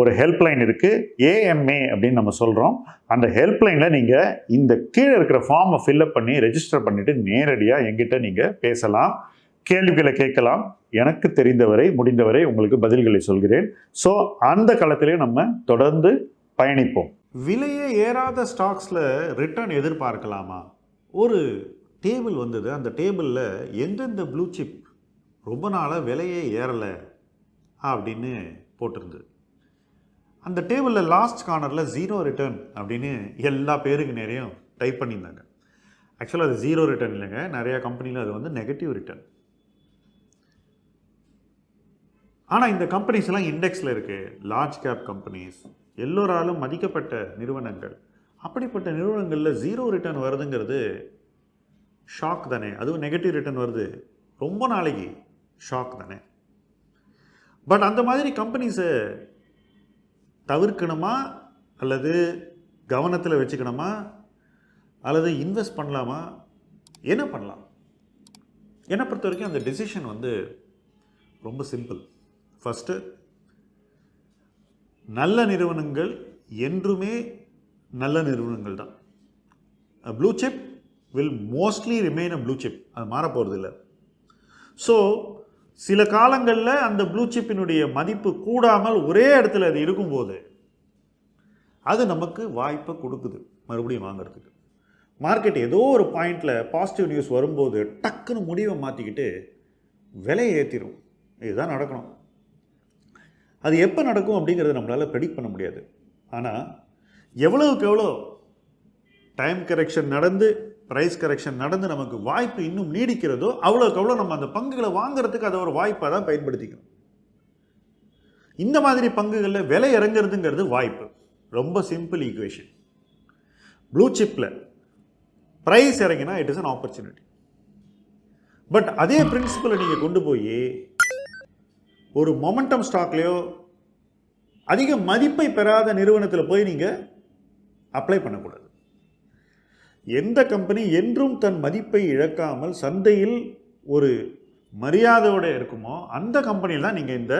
ஒரு ஹெல்ப்லைன் இருக்குது ஏஎம்ஏ அப்படின்னு நம்ம சொல்கிறோம் அந்த ஹெல்ப்லைனில் நீங்கள் இந்த கீழே இருக்கிற ஃபார்மை ஃபில்அப் பண்ணி ரெஜிஸ்டர் பண்ணிவிட்டு நேரடியாக எங்கிட்ட நீங்கள் பேசலாம். கேள்விகளை கேட்கலாம். எனக்கு தெரிந்தவரை முடிந்தவரை உங்களுக்கு பதில்களை சொல்கிறேன். ஸோ அந்த காலத்திலே நம்ம தொடர்ந்து பயணிப்போம். விலையே ஏறாத ஸ்டாக்ஸில் ரிட்டர்ன் எதிர்பார்க்கலாமா? ஒரு டேபிள் வந்தது. அந்த டேபிளில் எந்தெந்த ப்ளூ சிப் ரொம்ப நாளாக விலையே ஏறலை அப்படின்னு போட்டிருந்தது. அந்த டேபிளில் லாஸ்ட் கார்னரில் ஜீரோ ரிட்டர்ன் அப்படின்னு எல்லா பேருக்கு நிறையும் டைப் பண்ணியிருந்தாங்க. ஆக்சுவலாக அது ஜீரோ ரிட்டர்ன் இல்லைங்க. நிறையா கம்பெனியில் அது வந்து நெகட்டிவ் ரிட்டர்ன் ஆனால் இந்த கம்பெனிஸ்லாம் இண்டெக்ஸில் இருக்குது லார்ஜ் கேப் கம்பெனிஸ் எல்லோராலும் மதிக்கப்பட்ட நிறுவனங்கள். அப்படிப்பட்ட நிறுவனங்களில் ஜீரோ ரிட்டர்ன் வருதுங்கிறது ஷாக் தானே. அதுவும் நெகட்டிவ் ரிட்டர்ன் வருது. ரொம்ப நாளைக்கு ஷாக் தானே. பட் அந்த மாதிரி கம்பெனிஸை தவிர்க்கணுமா? அல்லது கவனத்தில் வச்சுக்கணுமா? அல்லது இன்வெஸ்ட் பண்ணலாமா? என்ன பண்ணலாம்? என்னை பொறுத்த வரைக்கும் அந்த டெசிஷன் வந்து ரொம்ப சிம்பிள் ஃபஸ்ட்டு நல்ல நிறுவனங்கள் என்றுமே நல்ல நிறுவனங்கள் தான். Blue chip will mostly remain a blue chip அது மாறப்போகிறது இல்லை ஸோ சில காலங்களில் அந்த ப்ளூ சிப்பினுடைய மதிப்பு கூடாமல் ஒரே இடத்துல அது இருக்கும்போது அது நமக்கு வாய்ப்பை கொடுக்குது மறுபடியும் வாங்குறதுக்கு. மார்க்கெட் ஏதோ ஒரு பாயிண்டில் பாசிட்டிவ் நியூஸ் வரும்போது டக்குன்னு முடிவை மாற்றிக்கிட்டு விலையை ஏற்றிடும் இதுதான் நடக்கணும். அது எப்போ நடக்கும் அப்படிங்கிறத நம்மளால் ப்ரெடிக்ட் பண்ண முடியாது. ஆனால் எவ்வளவுக்கு எவ்வளோ டைம் கரெக்ஷன் நடந்து ப்ரைஸ் கரெக்ஷன் நடந்து நமக்கு வாய்ப்பு இன்னும் நீடிக்கிறதோ அவ்வளோக்கு அவ்வளோ நம்ம அந்த பங்குகளை வாங்குறதுக்கு அதை ஒரு வாய்ப்பாக தான் பயன்படுத்திக்கணும் இந்த மாதிரி பங்குகளில் விலை இறங்குறதுங்கிறது வாய்ப்பு. ரொம்ப சிம்பிள் ஈக்குவேஷன் ப்ளூ சிப்பில் ப்ரைஸ் இறங்கினா it is an opportunity but அதே பிரின்சிபலை நீங்கள் கொண்டு போய் ஒரு மொமெண்டம் ஸ்டாக்லேயோ அதிக மதிப்பை பெறாத நிறுவனத்தில் போய் நீங்கள் அப்ளை பண்ணக்கூடாது. எந்த கம்பெனி என்றும் தன் மதிப்பை இழக்காமல் சந்தையில் ஒரு மரியாதையோடு இருக்குமோ அந்த கம்பெனியில் தான் நீங்கள் இந்த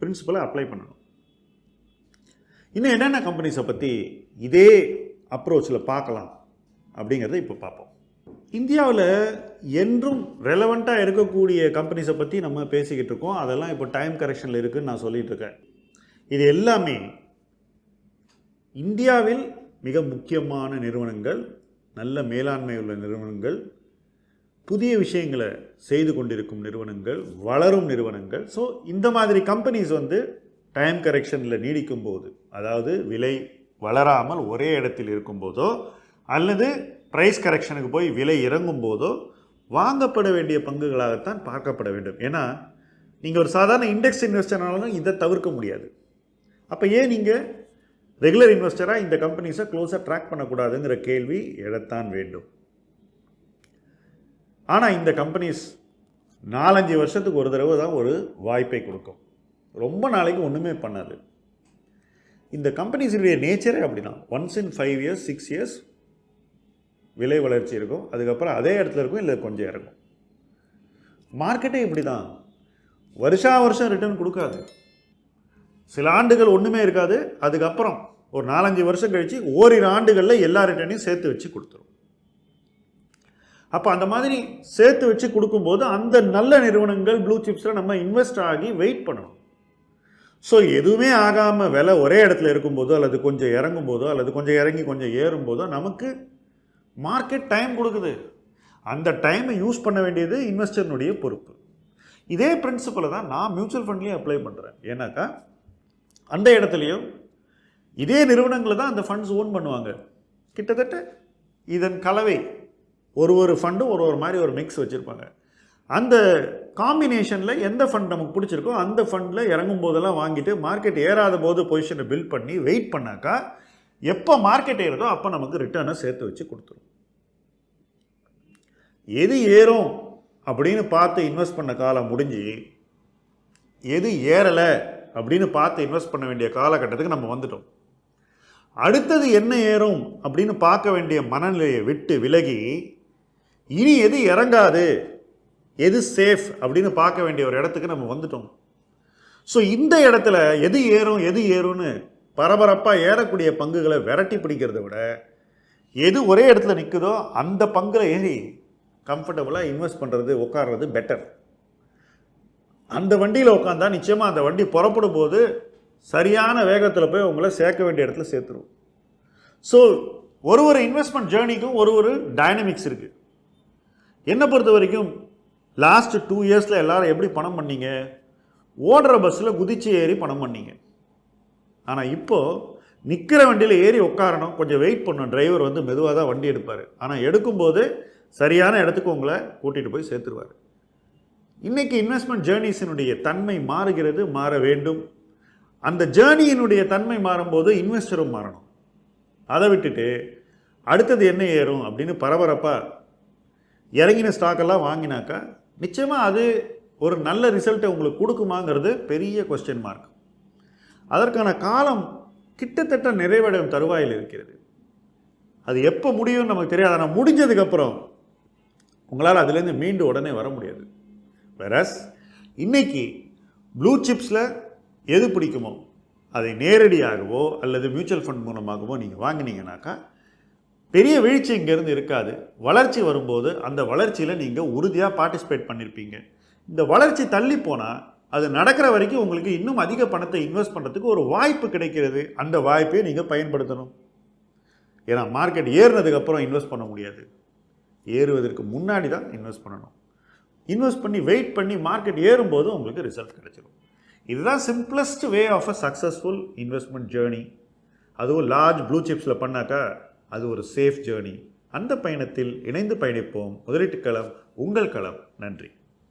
பிரின்சிபலை அப்ளை பண்ணணும். இன்னும் என்னென்ன கம்பெனிஸை பற்றி இதே அப்ரோச்சில் பார்க்கலாம் அப்படிங்கிறத இப்போ பார்ப்போம். இந்தியாவில் என்றும் ரெலவெண்ட்டாக இருக்கக்கூடிய கம்பெனிஸை பற்றி நம்ம பேசிக்கிட்டு இருக்கோம். அதெல்லாம் இப்போ டைம் கரெக்ஷனில் இருக்குதுன்னு நான் சொல்லிகிட்டு இருக்கேன். இது எல்லாமே இந்தியாவில் மிக முக்கியமான நிறுவனங்கள் நல்ல மேலாண்மை உள்ள நிறுவனங்கள் புதிய விஷயங்களை செய்து கொண்டிருக்கும் நிறுவனங்கள் வளரும் நிறுவனங்கள். ஸோ இந்த மாதிரி கம்பெனிஸ் வந்து டைம் கரெக்ஷனில் நீடிக்கும் போது அதாவது விலை வளராமல் ஒரே இடத்தில் இருக்கும்போதோ அல்லது ப்ரைஸ் கரெக்ஷனுக்கு போய் விலை இறங்கும் போதோ வாங்கப்பட வேண்டிய பங்குகளாகத்தான் பார்க்கப்பட வேண்டும். ஏன்னா நீங்கள் ஒரு சாதாரண இண்டெக்ஸ் இன்வெஸ்டர்னாலும் இதை தவிர்க்க முடியாது. அப்போ ஏன் நீங்கள் ரெகுலர் இன்வெஸ்டராக இந்த கம்பெனிஸை க்ளோஸாக ட்ராக் பண்ணக்கூடாதுங்கிற கேள்வி எழத்தான் வேண்டும். ஆனால் இந்த கம்பெனிஸ் நாலஞ்சு வருஷத்துக்கு ஒரு தடவை தான் ஒரு வாய்ப்பை கொடுக்கும். ரொம்ப நாளைக்கு ஒன்றுமே பண்ணாது. இந்த கம்பெனிஸுடைய நேச்சரே அப்படின்னா once in five years six years விலை வளர்ச்சி இருக்கும். அதுக்கப்புறம் அதே இடத்துல இருக்கும் இல்லை கொஞ்சம் இறங்கும். மார்க்கெட்டே இப்படி தான் வருஷா வருஷம் ரிட்டர்ன் கொடுக்காது. சில ஆண்டுகள் ஒன்றுமே இருக்காது. அதுக்கப்புறம் ஒரு நாலஞ்சு வருஷம் கழித்து ஓரிரு ஆண்டுகளில் எல்லா ரிட்டர்னையும் சேர்த்து வச்சு கொடுத்துரும். அப்போ அந்த மாதிரி சேர்த்து வச்சு கொடுக்கும்போது அந்த நல்ல நிறுவனங்கள் ப்ளூ சிப்ஸில் நம்ம இன்வெஸ்ட் ஆகி வெயிட் பண்ணணும். ஸோ எதுவுமே ஆகாமல் விலை ஒரே இடத்துல இருக்கும்போதோ அல்லது கொஞ்சம் இறங்கும் போதோ அல்லது கொஞ்சம் இறங்கி கொஞ்சம் ஏறும்போதோ நமக்கு மார்க்கெட் டைம் கொடுக்குது. அந்த டைமை யூஸ் பண்ண வேண்டியது இன்வெஸ்டர்னுடைய பொறுப்பு. இதே பிரின்சிபலை தான் நான் மியூச்சுவல் ஃபண்ட்லேயும் அப்ளை பண்ணுறேன் ஏன்னாக்கா அந்த இடத்துலையும் இதே நிறுவனங்களை தான் அந்த ஃபண்ட்ஸ் ஓன் பண்ணுவாங்க. கிட்டத்தட்ட இதன் கலவை ஒரு ஒரு ஃபண்டும் ஒரு ஒரு மாதிரி ஒரு மிக்ஸ் வச்சுருப்பாங்க. அந்த காம்பினேஷனில் எந்த ஃபண்ட் நமக்கு பிடிச்சிருக்கோ அந்த ஃபண்டில் இறங்கும் போதெல்லாம் வாங்கிட்டு மார்க்கெட் ஏறாத போது பொசிஷனை பில்ட் பண்ணி வெயிட் பண்ணாக்கா எப்போ மார்க்கெட் ஏறுதோ அப்போ நமக்கு ரிட்டர்னை சேர்த்து வச்சு கொடுத்துரும். எது ஏறும் அப்படின்னு பார்த்து இன்வெஸ்ட் பண்ண காலம் முடிஞ்சு எது ஏறலை அப்படின்னு பார்த்து இன்வெஸ்ட் பண்ண வேண்டிய காலகட்டத்துக்கு நம்ம வந்துட்டோம். அடுத்தது என்ன ஏறும் அப்படின்னு பார்க்க வேண்டிய மனநிலையை விட்டு விலகி இனி எது இறங்காது எது சேஃப் அப்படின்னு பார்க்க வேண்டிய ஒரு இடத்துக்கு நம்ம வந்துட்டோம். ஸோ இந்த இடத்துல எது ஏறும் எது ஏறும்னு பரபரப்பாக ஏறக்கூடிய பங்குகளை விரட்டி பிடிக்கிறத விட எது ஒரே இடத்துல நிற்குதோ அந்த பங்கில் ஏறி கம்ஃபர்டபுளாக இன்வெஸ்ட் பண்ணுறது உட்கார்றது பெட்டர் அந்த வண்டியில் உட்காந்தா நிச்சயமாக அந்த வண்டி புறப்படும் போது சரியான வேகத்தில் போய் உங்களை சேர்க்க வேண்டிய இடத்துல சேர்த்துரும். ஸோ ஒரு ஒரு இன்வெஸ்ட்மெண்ட் ஜேர்னிக்கும் ஒரு ஒரு டைனமிக்ஸ் இருக்குது என்னை பொறுத்த வரைக்கும் லாஸ்ட் டூ இயர்ஸில் எல்லாரும் எப்படி பணம் பண்ணீங்க? ஓடுற பஸ்ஸில் குதிச்சு ஏறி பணம் பண்ணீங்க. ஆனால் இப்போது நிற்கிற வண்டியில் ஏறி உட்காரணும் கொஞ்சம் வெயிட் பண்ணணும். டிரைவர் வந்து மெதுவாக தான் வண்டி எடுப்பார். ஆனால் எடுக்கும்போது சரியான இடத்துக்கு உங்களை கூட்டிகிட்டு போய் சேர்த்துருவார். இன்றைக்கி இன்வெஸ்ட்மெண்ட் ஜேர்னிஸினுடைய தன்மை மாறுகிறது மாற வேண்டும். அந்த ஜேர்னியினுடைய தன்மை மாறும்போது இன்வெஸ்டரும் மாறணும். அதை விட்டுட்டு அடுத்தது என்ன ஏறும் அப்படின்னு பரபரப்பாக இறங்கின ஸ்டாக்கெல்லாம் வாங்கினாக்கா நிச்சயமாக அது ஒரு நல்ல ரிசல்ட்டை உங்களுக்கு கொடுக்குமாங்கிறது பெரிய கொஸ்டின் மார்க் அதற்கான காலம் கிட்டத்தட்ட நிறைவடையும் தருவாயில் இருக்கிறது. அது எப்போ முடியும்னு நமக்கு தெரியாது. ஆனால் முடிஞ்சதுக்கப்புறம் உங்களால் அதுலேருந்து மீண்டு உடனே வர முடியாது. வெரஸ் இன்னைக்கு ப்ளூ சிப்ஸில் எது பிடிக்குமோ அதை நேரடியாகவோ அல்லது மியூச்சுவல் ஃபண்ட் மூலமாகவோ நீங்கள் வாங்கினீங்கனாக்கா பெரிய வீழ்ச்சி இங்கேருந்து இருக்காது. வளர்ச்சி வரும்போது அந்த வளர்ச்சியில் நீங்கள் உறுதியாக பார்ட்டிசிபேட் பண்ணியிருப்பீங்க இந்த வளர்ச்சி தள்ளி போனால் அது நடக்கிற வரைக்கும் உங்களுக்கு இன்னும் அதிக பணத்தை இன்வெஸ்ட் பண்ணுறதுக்கு ஒரு வாய்ப்பு கிடைக்கிறது. அந்த வாய்ப்பை நீங்கள் பயன்படுத்தணும். ஏன்னா மார்க்கெட் ஏறினதுக்கப்புறம் இன்வெஸ்ட் பண்ண முடியாது. ஏறுவதற்கு முன்னாடி தான் இன்வெஸ்ட் பண்ணணும். இன்வெஸ்ட் பண்ணி வெயிட் பண்ணி மார்க்கெட் ஏறும்போது உங்களுக்கு ரிசல்ட் கிடைச்சிடும் இதுதான் simplest way of a successful investment journey அதுவும் லார்ஜ் ப்ளூ சிப்ஸில் பண்ணாக்கா அது ஒரு சேஃப் ஜேர்னி அந்த பயணத்தில் இணைந்து பயணிப்போம். முதலீட்டு களம் உங்கள் களம். நன்றி.